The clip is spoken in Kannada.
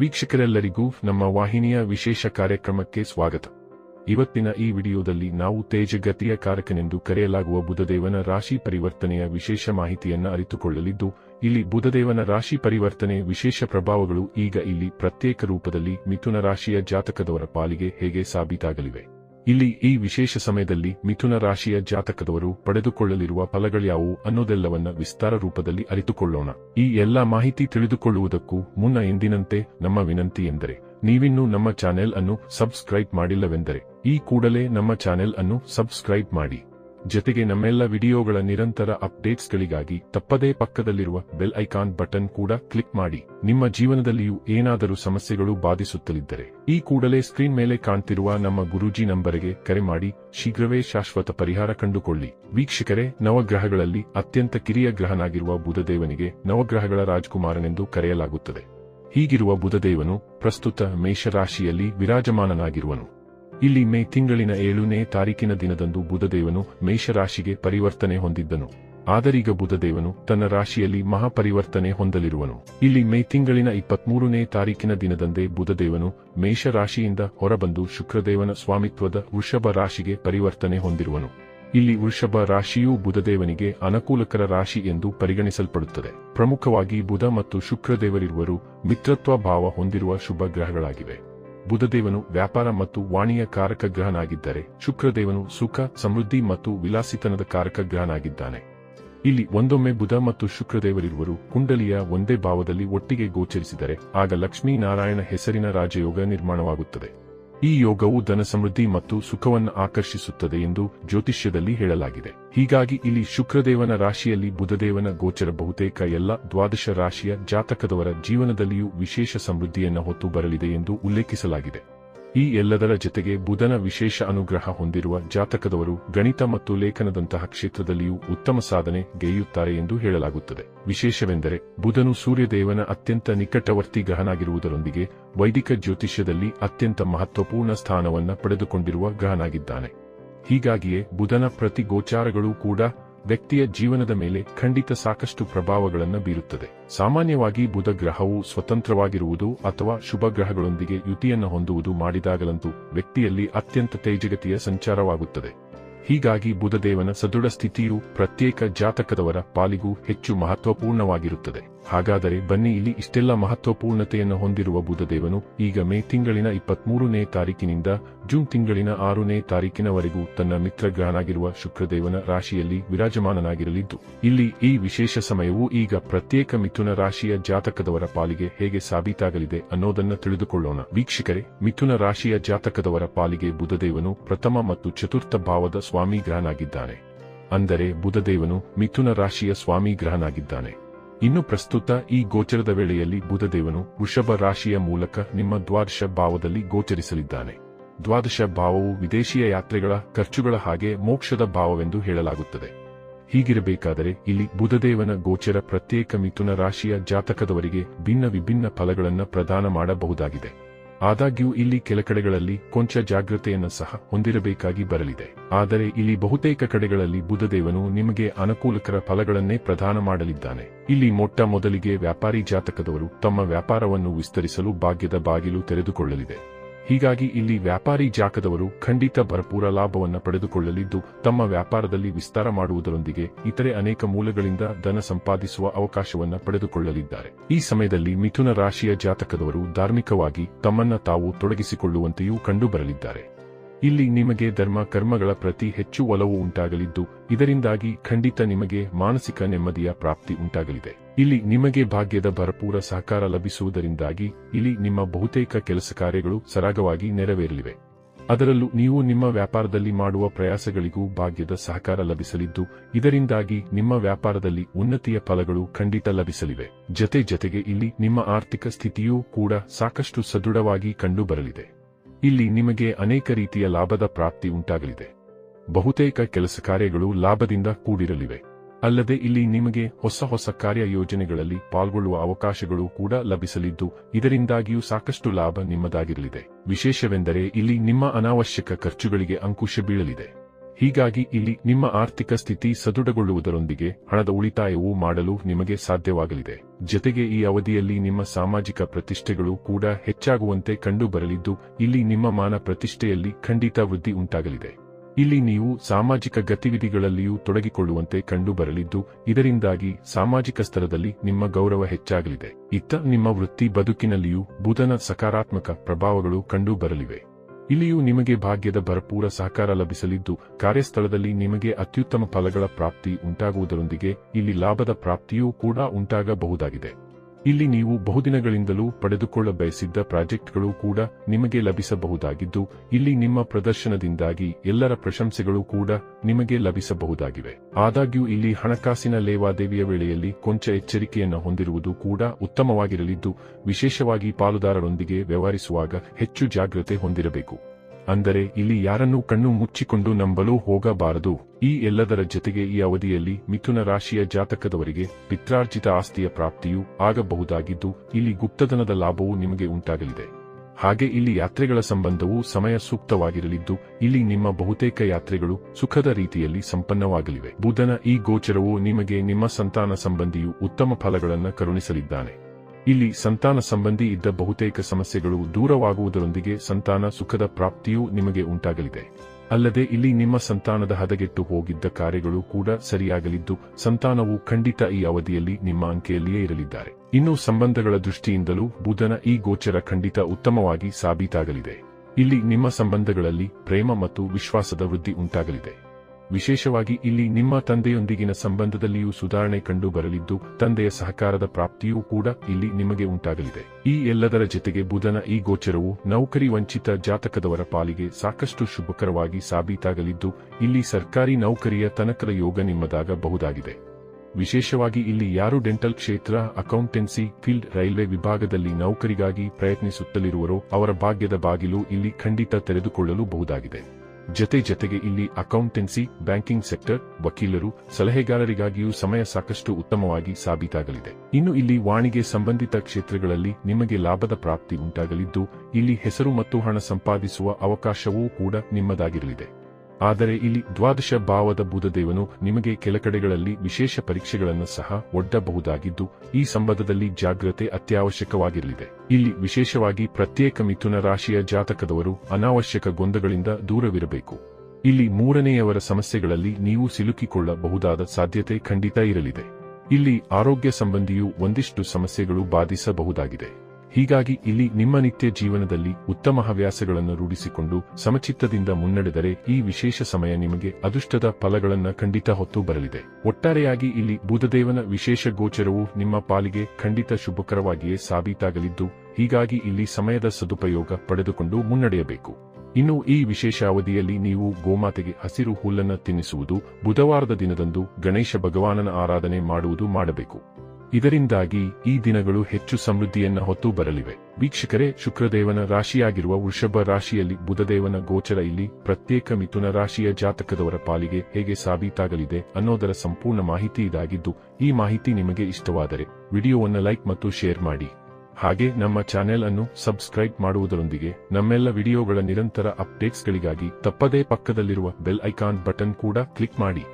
ವೀಕ್ಷಕರೆಲ್ಲರಿಗೂ ನಮ್ಮ ವಾಹಿನಿಯ ವಿಶೇಷ ಕಾರ್ಯಕ್ರಮಕ್ಕೆ ಸ್ವಾಗತ. ಇವತ್ತಿನ ಈ ವಿಡಿಯೋದಲ್ಲಿ ನಾವು ತೇಜಗತಿಯ ಕಾರಕನೆಂದು ಕರೆಯಲಾಗುವ ಬುಧದೇವನ ರಾಶಿ ಪರಿವರ್ತನೆಯ ವಿಶೇಷ ಮಾಹಿತಿಯನ್ನು ಅರಿತುಕೊಳ್ಳಲಿದ್ದು, ಇಲ್ಲಿ ಬುಧದೇವನ ರಾಶಿ ಪರಿವರ್ತನೆ ವಿಶೇಷ ಪ್ರಭಾವಗಳು ಈಗ ಇಲ್ಲಿ ಪ್ರತ್ಯೇಕ ರೂಪದಲ್ಲಿ ಮಿಥುನ ರಾಶಿಯ ಜಾತಕದವರ ಪಾಲಿಗೆ ಹೇಗೆ ಸಾಬೀತಾಗಲಿವೆ. ಇಲ್ಲಿ ಈ ವಿಶೇಷ ಸಮಯದಲ್ಲಿ ಮಿಥುನ ರಾಶಿಯ ಜಾತಕದವರು ಪಡೆದುಕೊಳ್ಳಲಿರುವ ಫಲಗಳ್ಯಾವು ಅನ್ನೋದೆಲ್ಲವನ್ನ ವಿಸ್ತಾರ ರೂಪದಲ್ಲಿ ಅರಿತುಕೊಳ್ಳೋಣ. ಈ ಎಲ್ಲಾ ಮಾಹಿತಿ ತಿಳಿದುಕೊಳ್ಳುವುದಕ್ಕೂ ಮುನ್ನ ಎಂದಿನಂತೆ ನಮ್ಮ ವಿನಂತಿ ಎಂದರೆ, ನೀವಿನ್ನೂ ನಮ್ಮ ಚಾನೆಲ್ ಅನ್ನು ಸಬ್ಸ್ಕ್ರೈಬ್ ಮಾಡಿಲ್ಲವೆಂದರೆ, ಈ ಕೂಡಲೇ ನಮ್ಮ ಚಾನೆಲ್ ಅನ್ನು ಸಬ್ಸ್ಕ್ರೈಬ್ ಮಾಡಿ. ಜೊತೆಗೆ ನಮ್ಮೆಲ್ಲ ವಿಡಿಯೋಗಳ ನಿರಂತರ ಅಪ್ಡೇಟ್ಸ್ಗಳಿಗಾಗಿ ತಪ್ಪದೇ ಪಕ್ಕದಲ್ಲಿರುವ ಬೆಲ್ ಐಕಾನ್ ಬಟನ್ ಕೂಡ ಕ್ಲಿಕ್ ಮಾಡಿ. ನಿಮ್ಮ ಜೀವನದಲ್ಲಿಯೂ ಏನಾದರೂ ಸಮಸ್ಯೆಗಳು ಬಾಧಿಸುತ್ತಲಿದ್ದರೆ ಈ ಕೂಡಲೇ ಸ್ಕ್ರೀನ್ ಮೇಲೆ ಕಾಣ್ತಿರುವ ನಮ್ಮ ಗುರೂಜಿ ನಂಬರಿಗೆ ಕರೆ ಮಾಡಿ. ಶೀಘ್ರವೇ ಶಾಶ್ವತ ಪರಿಹಾರ ಕಂಡುಕೊಳ್ಳಿ. ವೀಕ್ಷಕರೇ, ನವಗ್ರಹಗಳಲ್ಲಿ ಅತ್ಯಂತ ಕಿರಿಯ ಗ್ರಹನಾಗಿರುವ ಬುಧದೇವನಿಗೆ ನವಗ್ರಹಗಳ ರಾಜಕುಮಾರನೆಂದು ಕರೆಯಲಾಗುತ್ತದೆ. ಹೀಗಿರುವ ಬುಧದೇವನು ಪ್ರಸ್ತುತ ಮೇಷರಾಶಿಯಲ್ಲಿ ವಿರಾಜಮಾನನಾಗಿರುವನು. ಇಲ್ಲಿ ಮೇ ತಿಂಗಳಿನ ಏಳನೇ ತಾರೀಕಿನ ದಿನದಂದು ಬುಧದೇವನು ಮೇಷರಾಶಿಗೆ ಪರಿವರ್ತನೆ ಹೊಂದಿದ್ದನು. ಆದರೀಗ ಬುಧದೇವನು ತನ್ನ ರಾಶಿಯಲ್ಲಿ ಮಹಾಪರಿವರ್ತನೆ ಹೊಂದಲಿರುವನು. ಇಲ್ಲಿ ಮೇ ತಿಂಗಳಿನ ಇಪ್ಪತ್ಮೂರನೇ ತಾರೀಕಿನ ದಿನದಂದೇ ಬುಧದೇವನು ಮೇಷರಾಶಿಯಿಂದ ಹೊರಬಂದು ಶುಕ್ರದೇವನ ಸ್ವಾಮಿತ್ವದ ವೃಷಭ ರಾಶಿಗೆ ಪರಿವರ್ತನೆ ಹೊಂದಿರುವನು. ಇಲ್ಲಿ ವೃಷಭ ರಾಶಿಯೂ ಬುಧದೇವನಿಗೆ ಅನುಕೂಲಕರ ರಾಶಿ ಎಂದು ಪರಿಗಣಿಸಲ್ಪಡುತ್ತದೆ. ಪ್ರಮುಖವಾಗಿ ಬುಧ ಮತ್ತು ಶುಕ್ರದೇವರಿರುವರು ಮಿತ್ರತ್ವ ಭಾವ ಹೊಂದಿರುವ ಶುಭ ಗ್ರಹಗಳಾಗಿವೆ. ಬುಧದೇವನು ವ್ಯಾಪಾರ ಮತ್ತು ವಾಣಿಯ ಕಾರಕ ಗ್ರಹನಾಗಿದ್ದರೆ, ಶುಕ್ರದೇವನು ಸುಖ, ಸಮೃದ್ಧಿ ಮತ್ತು ವಿಲಾಸಿತನದ ಕಾರಕ ಗ್ರಹನಾಗಿದ್ದಾನೆ. ಇಲ್ಲಿ ಒಂದೊಮ್ಮೆ ಬುಧ ಮತ್ತು ಶುಕ್ರದೇವರಿರುವರು ಕುಂಡಲಿಯ ಒಂದೇ ಭಾವದಲ್ಲಿ ಒಟ್ಟಿಗೆ ಗೋಚರಿಸಿದರೆ, ಆಗ ಲಕ್ಷ್ಮೀನಾರಾಯಣ ಹೆಸರಿನ ರಾಜಯೋಗ ನಿರ್ಮಾಣವಾಗುತ್ತದೆ. ಈ ಯೋಗವು ಧನ ಸಮೃದ್ಧಿ ಮತ್ತು ಸುಖವನ್ನು ಆಕರ್ಷಿಸುತ್ತದೆ ಎಂದು ಜ್ಯೋತಿಷ್ಯದಲ್ಲಿ ಹೇಳಲಾಗಿದೆ. ಹೀಗಾಗಿ ಇಲ್ಲಿ ಶುಕ್ರದೇವನ ರಾಶಿಯಲ್ಲಿ ಬುಧದೇವನ ಗೋಚರ ಬಹುತೇಕ ಎಲ್ಲ ದ್ವಾದಶ ರಾಶಿಯ ಜಾತಕದವರ ಜೀವನದಲ್ಲಿಯೂ ವಿಶೇಷ ಸಮೃದ್ಧಿಯನ್ನು ಹೊತ್ತು ಬರಲಿದೆ ಎಂದು ಉಲ್ಲೇಖಿಸಲಾಗಿದೆ. ಈ ಎಲ್ಲದರ ಜೊತೆಗೆ ಬುಧನ ವಿಶೇಷ ಅನುಗ್ರಹ ಹೊಂದಿರುವ ಜಾತಕದವರು ಗಣಿತ ಮತ್ತು ಲೇಖನದಂತಹ ಕ್ಷೇತ್ರದಲ್ಲಿಯೂ ಉತ್ತಮ ಸಾಧನೆ ಗೈಯುತ್ತಾರೆ ಎಂದು ಹೇಳಲಾಗುತ್ತದೆ. ವಿಶೇಷವೆಂದರೆ ಬುಧನು ಸೂರ್ಯದೇವನ ಅತ್ಯಂತ ನಿಕಟವರ್ತಿ ಗ್ರಹನಾಗಿರುವುದರೊಂದಿಗೆ ವೈದಿಕ ಜ್ಯೋತಿಷ್ಯದಲ್ಲಿ ಅತ್ಯಂತ ಮಹತ್ವಪೂರ್ಣ ಸ್ಥಾನವನ್ನು ಪಡೆದುಕೊಂಡಿರುವ ಗ್ರಹನಾಗಿದ್ದಾನೆ. ಹೀಗಾಗಿಯೇ ಬುಧನ ಪ್ರತಿ ಗೋಚಾರಗಳೂ ಕೂಡ ವ್ಯಕ್ತಿಯ ಜೀವನದ ಮೇಲೆ ಖಂಡಿತ ಸಾಕಷ್ಟು ಪ್ರಭಾವಗಳನ್ನು ಬೀರುತ್ತದೆ. ಸಾಮಾನ್ಯವಾಗಿ ಬುಧ ಗ್ರಹವು ಸ್ವತಂತ್ರವಾಗಿರುವುದು ಅಥವಾ ಶುಭ ಗ್ರಹಗಳೊಂದಿಗೆ ಯುತಿಯನ್ನು ಹೊಂದುವುದು ಮಾಡಿದಾಗಲಂತೂ ವ್ಯಕ್ತಿಯಲ್ಲಿ ಅತ್ಯಂತ ತೇಜಗತಿಯ ಸಂಚಾರವಾಗುತ್ತದೆ. ಹೀಗಾಗಿ ಬುಧದೇವನ ಸದೃಢ ಸ್ಥಿತಿಯು ಪ್ರತ್ಯೇಕ ಜಾತಕದವರ ಪಾಲಿಗೂ ಹೆಚ್ಚು ಮಹತ್ವಪೂರ್ಣವಾಗಿರುತ್ತದೆ. ಹಾಗಾದರೆ ಬನ್ನಿ ಇಲ್ಲಿ ಇಷ್ಟೆಲ್ಲ ಮಹತ್ವಪೂರ್ಣತೆಯನ್ನು ಹೊಂದಿರುವ ಬುಧದೇವನು ಈಗ ಮೇ ತಿಂಗಳಿನ ಇಪ್ಪತ್ಮೂರನೇ ತಾರೀಕಿನಿಂದ ಜೂನ್ ತಿಂಗಳಿನ ಆರನೇ ತಾರೀಕಿನವರೆಗೂ ತನ್ನ ಮಿತ್ರಗ್ರಹನಾಗಿರುವ ಶುಕ್ರದೇವನ ರಾಶಿಯಲ್ಲಿ ವಿರಾಜಮಾನನಾಗಿರಲಿದ್ದು, ಇಲ್ಲಿ ಈ ವಿಶೇಷ ಸಮಯವು ಈಗ ಪ್ರತ್ಯೇಕ ಮಿಥುನ ರಾಶಿಯ ಜಾತಕದವರ ಪಾಲಿಗೆ ಹೇಗೆ ಸಾಬೀತಾಗಲಿದೆ ಅನ್ನೋದನ್ನು ತಿಳಿದುಕೊಳ್ಳೋಣ. ವೀಕ್ಷಕರೇ, ಮಿಥುನ ರಾಶಿಯ ಜಾತಕದವರ ಪಾಲಿಗೆ ಬುಧದೇವನು ಪ್ರಥಮ ಮತ್ತು ಚತುರ್ಥ ಭಾವದ ಸ್ವಾಮಿ ಗ್ರಹನಾಗಿದ್ದಾನೆ ಅಂದರೆ ಬುಧದೇವನು ಮಿಥುನ ರಾಶಿಯ ಸ್ವಾಮಿ ಗ್ರಹನಾಗಿದ್ದಾನೆ ಇನ್ನು ಪ್ರಸ್ತುತ ಈ ಗೋಚರದ ವೇಳೆಯಲ್ಲಿ ಬುಧದೇವನು ವೃಷಭ ರಾಶಿಯ ಮೂಲಕ ನಿಮ್ಮ ದ್ವಾದಶ ಭಾವದಲ್ಲಿ ಗೋಚರಿಸಲಿದ್ದಾನೆ. ದ್ವಾದಶ ಭಾವವು ವಿದೇಶಿಯ ಯಾತ್ರೆಗಳ ಖರ್ಚುಗಳ ಹಾಗೆ ಮೋಕ್ಷದ ಭಾವವೆಂದು ಹೇಳಲಾಗುತ್ತದೆ. ಹೀಗಿರಬೇಕಾದರೆ ಇಲ್ಲಿ ಬುಧದೇವನ ಗೋಚರ ಪ್ರತ್ಯೇಕ ಮಿಥುನ ರಾಶಿಯ ಜಾತಕದವರಿಗೆ ಭಿನ್ನ ವಿಭಿನ್ನ ಫಲಗಳನ್ನು ಪ್ರದಾನ ಮಾಡಬಹುದಾಗಿದೆ. ಆದಾಗ್ಯೂ ಇಲ್ಲಿ ಕೆಲ ಕಡೆಗಳಲ್ಲಿ ಕೊಂಚ ಜಾಗ್ರತೆಯನ್ನು ಸಹ ಹೊಂದಿರಬೇಕಾಗಿ ಬರಲಿದೆ. ಆದರೆ ಇಲ್ಲಿ ಬಹುತೇಕ ಕಡೆಗಳಲ್ಲಿ ಬುಧದೇವನು ನಿಮಗೆ ಅನುಕೂಲಕರ ಫಲಗಳನ್ನೇ ಪ್ರದಾನ ಮಾಡಲಿದ್ದಾನೆ. ಇಲ್ಲಿ ಮೊಟ್ಟ ಮೊದಲಿಗೆ ವ್ಯಾಪಾರಿ ಜಾತಕದವರು ತಮ್ಮ ವ್ಯಾಪಾರವನ್ನು ವಿಸ್ತರಿಸಲು ಭಾಗ್ಯದ ಬಾಗಿಲು ತೆರೆದುಕೊಳ್ಳಲಿದೆ. ಹೀಗಾಗಿ ಇಲ್ಲಿ ವ್ಯಾಪಾರಿ ಜಾಕದವರು ಖಂಡಿತ ಭರಪೂರ ಲಾಭವನ್ನ ಪಡೆದುಕೊಳ್ಳಲಿದ್ದು, ತಮ್ಮ ವ್ಯಾಪಾರದಲ್ಲಿ ವಿಸ್ತಾರ ಮಾಡುವುದರೊಂದಿಗೆ ಇತರೆ ಅನೇಕ ಮೂಲಗಳಿಂದ ಧನ ಸಂಪಾದಿಸುವ ಅವಕಾಶವನ್ನ ಪಡೆದುಕೊಳ್ಳಲಿದ್ದಾರೆ. ಈ ಸಮಯದಲ್ಲಿ ಮಿಥುನ ರಾಶಿಯ ಜಾತಕದವರು ಧಾರ್ಮಿಕವಾಗಿ ತಮ್ಮನ್ನ ತಾವು ತೊಡಗಿಸಿಕೊಳ್ಳುವಂತೆಯೂ ಕಂಡುಬರಲಿದ್ದಾರೆ. ಇಲ್ಲಿ ನಿಮಗೆ ಧರ್ಮ ಕರ್ಮಗಳ ಪ್ರತಿ ಹೆಚ್ಚು ಒಲವು ಉಂಟಾಗಲಿದ್ದು, ಇದರಿಂದಾಗಿ ಖಂಡಿತ ನಿಮಗೆ ಮಾನಸಿಕ ನೆಮ್ಮದಿಯ ಪ್ರಾಪ್ತಿ ಉಂಟಾಗಲಿದೆ. ಇಲ್ಲಿ ನಿಮಗೆ ಭಾಗ್ಯದ ಭರಪೂರ ಸಹಕಾರ ಲಭಿಸುವುದರಿಂದಾಗಿ ಇಲ್ಲಿ ನಿಮ್ಮ ಬಹುತೇಕ ಕೆಲಸ ಕಾರ್ಯಗಳು ಸರಾಗವಾಗಿ ನೆರವೇರಲಿವೆ. ಅದರಲ್ಲೂ ನೀವು ನಿಮ್ಮ ವ್ಯಾಪಾರದಲ್ಲಿ ಮಾಡುವ ಪ್ರಯಾಸಗಳಿಗೂ ಭಾಗ್ಯದ ಸಹಕಾರ ಲಭಿಸಲಿದ್ದು, ಇದರಿಂದಾಗಿ ನಿಮ್ಮ ವ್ಯಾಪಾರದಲ್ಲಿ ಉನ್ನತಿಯ ಫಲಗಳು ಖಂಡಿತ ಲಭಿಸಲಿವೆ. ಜತೆ ಜತೆಗೆ ಇಲ್ಲಿ ನಿಮ್ಮ ಆರ್ಥಿಕ ಸ್ಥಿತಿಯೂ ಕೂಡ ಸಾಕಷ್ಟು ಸದೃಢವಾಗಿ ಕಂಡುಬರಲಿದೆ. ಇಲ್ಲಿ ನಿಮಗೆ ಅನೇಕ ರೀತಿಯ ಲಾಭದ ಪ್ರಾಪ್ತಿ ಉಂಟಾಗಲಿದೆ. ಬಹುತೇಕ ಕೆಲಸ ಕಾರ್ಯಗಳು ಲಾಭದಿಂದ ಕೂಡಿರಲಿವೆ. ಅಲ್ಲದೆ ಇಲ್ಲಿ ನಿಮಗೆ ಹೊಸ ಹೊಸ ಕಾರ್ಯ ಯೋಜನೆಗಳಲ್ಲಿ ಪಾಲ್ಗೊಳ್ಳುವ ಅವಕಾಶಗಳು ಕೂಡ ಲಭಿಸಲಿದ್ದು, ಇದರಿಂದಾಗಿಯೂ ಸಾಕಷ್ಟು ಲಾಭ ನಿಮ್ಮದಾಗಿರಲಿದೆ. ವಿಶೇಷವೆಂದರೆ ಇಲ್ಲಿ ನಿಮ್ಮ ಅನಾವಶ್ಯಕ ಖರ್ಚುಗಳಿಗೆ ಅಂಕುಶ ಬೀಳಲಿದೆ. ಹೀಗಾಗಿ ಇಲ್ಲಿ ನಿಮ್ಮ ಆರ್ಥಿಕ ಸ್ಥಿತಿ ಸದೃಢಗೊಳ್ಳುವುದರೊಂದಿಗೆ ಹಣದ ಉಳಿತಾಯವೂ ಮಾಡಲು ನಿಮಗೆ ಸಾಧ್ಯವಾಗಲಿದೆ. ಜತೆಗೆ ಈ ಅವಧಿಯಲ್ಲಿ ನಿಮ್ಮ ಸಾಮಾಜಿಕ ಪ್ರತಿಷ್ಠೆಗಳು ಕೂಡ ಹೆಚ್ಚಾಗುವಂತೆ ಕಂಡುಬರಲಿದ್ದು, ಇಲ್ಲಿ ನಿಮ್ಮ ಮಾನ ಪ್ರತಿಷ್ಠೆಯಲ್ಲಿ ಖಂಡಿತ ವೃದ್ಧಿ ಉಂಟಾಗಲಿದೆ. ಇಲ್ಲಿ ನೀವು ಸಾಮಾಜಿಕ ಗತಿವಿಧಿಗಳಲ್ಲಿಯೂ ತೊಡಗಿಕೊಳ್ಳುವಂತೆ ಕಂಡುಬರಲಿದ್ದು, ಇದರಿಂದಾಗಿ ಸಾಮಾಜಿಕ ಸ್ತರದಲ್ಲಿ ನಿಮ್ಮ ಗೌರವ ಹೆಚ್ಚಾಗಲಿದೆ. ಇತ್ತ ನಿಮ್ಮ ವೃತ್ತಿ ಬದುಕಿನಲ್ಲಿಯೂ ಬುಧನ ಸಕಾರಾತ್ಮಕ ಪ್ರಭಾವಗಳು ಕಂಡುಬರಲಿವೆ. ಇಲ್ಲಿಯೂ ನಿಮಗೆ ಭಾಗ್ಯದ ಭರಪೂರ ಸಹಕಾರ ಲಭಿಸಲಿದ್ದು, ಕಾರ್ಯಸ್ಥಳದಲ್ಲಿ ನಿಮಗೆ ಅತ್ಯುತ್ತಮ ಫಲಗಳ ಪ್ರಾಪ್ತಿ ಉಂಟಾಗುವುದರೊಂದಿಗೆ ಇಲ್ಲಿ ಲಾಭದ ಪ್ರಾಪ್ತಿಯೂ ಕೂಡ ಉಂಟಾಗಬಹುದಾಗಿದೆ. ಇಲ್ಲಿ ನೀವು ಬಹುದಿನಗಳಿಂದಲೂ ಪಡೆದುಕೊಳ್ಳ ಬಯಸಿದ್ದ ಪ್ರಾಜೆಕ್ಟ್ಗಳು ಕೂಡ ನಿಮಗೆ ಲಭಿಸಬಹುದಾಗಿದ್ದು, ಇಲ್ಲಿ ನಿಮ್ಮ ಪ್ರದರ್ಶನದಿಂದಾಗಿ ಎಲ್ಲರ ಪ್ರಶಂಸೆಗಳು ಕೂಡ ನಿಮಗೆ ಲಭಿಸಬಹುದಾಗಿವೆ. ಆದಾಗ್ಯೂ ಇಲ್ಲಿ ಹಣಕಾಸಿನ ಲೇವಾದೇವಿಯ ವೇಳೆಯಲ್ಲಿ ಕೊಂಚ ಎಚ್ಚರಿಕೆಯನ್ನು ಹೊಂದಿರುವುದು ಕೂಡ ಉತ್ತಮವಾಗಿರಲಿದ್ದು, ವಿಶೇಷವಾಗಿ ಪಾಲುದಾರರೊಂದಿಗೆ ವ್ಯವಹರಿಸುವಾಗ ಹೆಚ್ಚು ಜಾಗ್ರತೆ ಹೊಂದಿರಬೇಕು. ಅಂದರೆ ಇಲ್ಲಿ ಯಾರನ್ನೂ ಕಣ್ಣು ಮುಚ್ಚಿಕೊಂಡು ನಂಬಲು ಹೋಗಬಾರದು. ಈ ಎಲ್ಲದರ ಜೊತೆಗೆ ಈ ಅವಧಿಯಲ್ಲಿ ಮಿಥುನ ರಾಶಿಯ ಜಾತಕದವರಿಗೆ ಪಿತ್ರಾರ್ಜಿತ ಆಸ್ತಿಯ ಪ್ರಾಪ್ತಿಯೂ ಆಗಬಹುದಾಗಿದ್ದು, ಇಲ್ಲಿ ಗುಪ್ತಧನದ ಲಾಭವೂ ನಿಮಗೆ ಉಂಟಾಗಲಿದೆ. ಹಾಗೆ ಇಲ್ಲಿ ಯಾತ್ರೆಗಳ ಸಂಬಂಧವೂ ಸಮಯ ಸೂಕ್ತವಾಗಿರಲಿದ್ದು, ಇಲ್ಲಿ ನಿಮ್ಮ ಬಹುತೇಕ ಯಾತ್ರೆಗಳು ಸುಖದ ರೀತಿಯಲ್ಲಿ ಸಂಪನ್ನವಾಗಲಿವೆ. ಬುಧನ ಈ ಗೋಚರವು ನಿಮಗೆ ನಿಮ್ಮ ಸಂತಾನ ಸಂಬಂಧಿಯು ಉತ್ತಮ ಫಲಗಳನ್ನು ಕರುಣಿಸಲಿದ್ದಾನೆ. ಇಲ್ಲಿ ಸಂತಾನ ಸಂಬಂಧಿ ಇದ್ದ ಬಹುತೇಕ ಸಮಸ್ಯೆಗಳು ದೂರವಾಗುವುದರೊಂದಿಗೆ ಸಂತಾನ ಸುಖದ ಪ್ರಾಪ್ತಿಯೂ ನಿಮಗೆ ಉಂಟಾಗಲಿದೆ. ಅಲ್ಲದೆ ಇಲ್ಲಿ ನಿಮ್ಮ ಸಂತಾನದ ಹದಗೆಟ್ಟು ಹೋಗಿದ್ದ ಕಾರ್ಯಗಳು ಕೂಡ ಸರಿಯಾಗಲಿದ್ದು, ಸಂತಾನವು ಖಂಡಿತ ಈ ಅವಧಿಯಲ್ಲಿ ನಿಮ್ಮ ಅಂಕೆಯಲ್ಲಿಯೇ ಇರಲಿದ್ದಾರೆ. ಇನ್ನು ಸಂಬಂಧಗಳ ದೃಷ್ಟಿಯಿಂದಲೂ ಬುಧನ ಈ ಗೋಚರ ಖಂಡಿತ ಉತ್ತಮವಾಗಿ ಸಾಬೀತಾಗಲಿದೆ. ಇಲ್ಲಿ ನಿಮ್ಮ ಸಂಬಂಧಗಳಲ್ಲಿ ಪ್ರೇಮ ಮತ್ತು ವಿಶ್ವಾಸದ ವೃದ್ಧಿ ಉಂಟಾಗಲಿದೆ. ವಿಶೇಷವಾಗಿ ಇಲ್ಲಿ ನಿಮ್ಮ ತಂದೆಯೊಂದಿಗಿನ ಸಂಬಂಧದಲ್ಲಿಯೂ ಸುಧಾರಣೆ ಕಂಡು ಬರಲಿದ್ದು, ತಂದೆಯ ಸಹಕಾರದ ಪ್ರಾಪ್ತಿಯೂ ಕೂಡ ಇಲ್ಲಿ ನಿಮಗೆ ಉಂಟಾಗಲಿದೆ. ಈ ಎಲ್ಲದರ ಜೊತೆಗೆ ಬುಧನ ಈ ಗೋಚರವು ನೌಕರಿ ವಂಚಿತ ಜಾತಕದವರ ಪಾಲಿಗೆ ಸಾಕಷ್ಟು ಶುಭಕರವಾಗಿ ಸಾಬೀತಾಗಲಿದ್ದು, ಇಲ್ಲಿ ಸರ್ಕಾರಿ ನೌಕರಿಯ ತನಕದ ಯೋಗ ನಿಮ್ಮದಾಗಬಹುದಾಗಿದೆ. ವಿಶೇಷವಾಗಿ ಇಲ್ಲಿ ಯಾರು ಡೆಂಟಲ್ ಕ್ಷೇತ್ರ, ಅಕೌಂಟೆನ್ಸಿ, ಫೀಲ್ಡ್, ರೈಲ್ವೆ ವಿಭಾಗದಲ್ಲಿ ನೌಕರಿಗಾಗಿ ಪ್ರಯತ್ನಿಸುತ್ತಲಿರುವರೋ, ಅವರ ಭಾಗ್ಯದ ಬಾಗಿಲು ಇಲ್ಲಿ ಖಂಡಿತ ತೆರೆದುಕೊಳ್ಳಲು ಬಹುದಾಗಿದೆ. ಜತೆ ಜತೆಗೆ ಇಲ್ಲಿ ಅಕೌಂಟೆನ್ಸಿ, ಬ್ಯಾಂಕಿಂಗ್ ಸೆಕ್ಟರ್, ವಕೀಲರು, ಸಲಹೆಗಾರರಿಗಾಗಿಯೂ ಸಮಯ ಸಾಕಷ್ಟು ಉತ್ತಮವಾಗಿ ಸಾಬೀತಾಗಲಿದೆ. ಇನ್ನು ಇಲ್ಲಿ ವಾಣಿಗೆ ಸಂಬಂಧಿತ ಕ್ಷೇತ್ರಗಳಲ್ಲಿ ನಿಮಗೆ ಲಾಭದ ಪ್ರಾಪ್ತಿ ಉಂಟಾಗಲಿದ್ದು, ಇಲ್ಲಿ ಹೆಸರು ಮತ್ತು ಹಣ ಸಂಪಾದಿಸುವ ಅವಕಾಶವೂ ಕೂಡ ನಿಮ್ಮದಾಗಿರಲಿದೆ. ಆದರೆ ಇಲ್ಲಿ ದ್ವಾದಶ ಭಾವದ ಬುಧದೇವನು ನಿಮಗೆ ಕೆಲ ಕಡೆಗಳಲ್ಲಿ ವಿಶೇಷ ಪರೀಕ್ಷೆಗಳನ್ನು ಸಹ ಒಡ್ಡಬಹುದಾಗಿದ್ದು, ಈ ಸಂಬಂಧದಲ್ಲಿ ಜಾಗ್ರತೆ ಅತ್ಯವಶ್ಯಕವಾಗಿರಲಿದೆ. ಇಲ್ಲಿ ವಿಶೇಷವಾಗಿ ಪ್ರತ್ಯೇಕ ಮಿಥುನ ರಾಶಿಯ ಜಾತಕದವರು ಅನಾವಶ್ಯಕ ಗೊಂದಗಳಿಂದ ದೂರವಿರಬೇಕು. ಇಲ್ಲಿ ಮೂರನೆಯವರ ಸಮಸ್ಯೆಗಳಲ್ಲಿ ನೀವು ಸಿಲುಕಿಕೊಳ್ಳಬಹುದಾದ ಸಾಧ್ಯತೆ ಖಂಡಿತ ಇರಲಿದೆ. ಇಲ್ಲಿ ಆರೋಗ್ಯ ಸಂಬಂಧಿಯು ಒಂದಿಷ್ಟು ಸಮಸ್ಯೆಗಳು ಬಾಧಿಸಬಹುದಾಗಿದೆ. ಹೀಗಾಗಿ ಇಲ್ಲಿ ನಿಮ್ಮ ನಿತ್ಯ ಜೀವನದಲ್ಲಿ ಉತ್ತಮ ಹವ್ಯಾಸಗಳನ್ನು ರೂಢಿಸಿಕೊಂಡು ಸಮಚಿತ್ತದಿಂದ ಮುನ್ನಡೆದರೆ ಈ ವಿಶೇಷ ಸಮಯ ನಿಮಗೆ ಅದೃಷ್ಟದ ಫಲಗಳನ್ನು ಖಂಡಿತ ಹೊತ್ತು ಬರಲಿದೆ. ಒಟ್ಟಾರೆಯಾಗಿ ಇಲ್ಲಿ ಬುಧದೇವನ ವಿಶೇಷ ಗೋಚರವು ನಿಮ್ಮ ಪಾಲಿಗೆ ಖಂಡಿತ ಶುಭಕರವಾಗಿಯೇ ಸಾಬೀತಾಗಲಿದ್ದು, ಹೀಗಾಗಿ ಇಲ್ಲಿ ಸಮಯದ ಸದುಪಯೋಗ ಪಡೆದುಕೊಂಡು ಮುನ್ನಡೆಯಬೇಕು. ಇನ್ನು ಈ ವಿಶೇಷ ಅವಧಿಯಲ್ಲಿ ನೀವು ಗೋಮಾತೆಗೆ ಹಸಿರು ಹುಲ್ಲನ್ನು ತಿನ್ನಿಸುವುದು, ಬುಧವಾರದ ದಿನದಂದು ಗಣೇಶ ಭಗವಾನನ ಆರಾಧನೆ ಮಾಡುವುದು ಮಾಡಬೇಕು. ಇದರಿಂದಾಗಿ ಈ ದಿನಗಳು ಹೆಚ್ಚು ಸಮೃದ್ಧಿಯನ್ನ ಹೊತ್ತು ಬರಲಿವೆ. ವೀಕ್ಷಕರೇ, ಶುಕ್ರದೇವನ ರಾಶಿಯಾಗಿರುವ ವೃಷಭ ರಾಶಿಯಲ್ಲಿ ಬುಧದೇವನ ಗೋಚರ ಇಲ್ಲಿ ಪ್ರತ್ಯೇಕ ಮಿಥುನ ರಾಶಿಯ ಜಾತಕದವರ ಪಾಲಿಗೆ ಹೇಗೆ ಸಾಬೀತಾಗಲಿದೆ ಅನ್ನೋದರ ಸಂಪೂರ್ಣ ಮಾಹಿತಿ ಇದಾಗಿದ್ದು, ಈ ಮಾಹಿತಿ ನಿಮಗೆ ಇಷ್ಟವಾದರೆ ವಿಡಿಯೋವನ್ನು ಲೈಕ್ ಮತ್ತು ಶೇರ್ ಮಾಡಿ. ಹಾಗೆ ನಮ್ಮ ಚಾನೆಲ್ ಅನ್ನು ಸಬ್ಸ್ಕ್ರೈಬ್ ಮಾಡುವುದರೊಂದಿಗೆ ನಮ್ಮೆಲ್ಲ ವಿಡಿಯೋಗಳ ನಿರಂತರ ಅಪ್ಡೇಟ್ಸ್ಗಳಿಗಾಗಿ ತಪ್ಪದೇ ಪಕ್ಕದಲ್ಲಿರುವ ಬೆಲ್ ಐಕಾನ್ ಬಟನ್ ಕೂಡ ಕ್ಲಿಕ್ ಮಾಡಿ.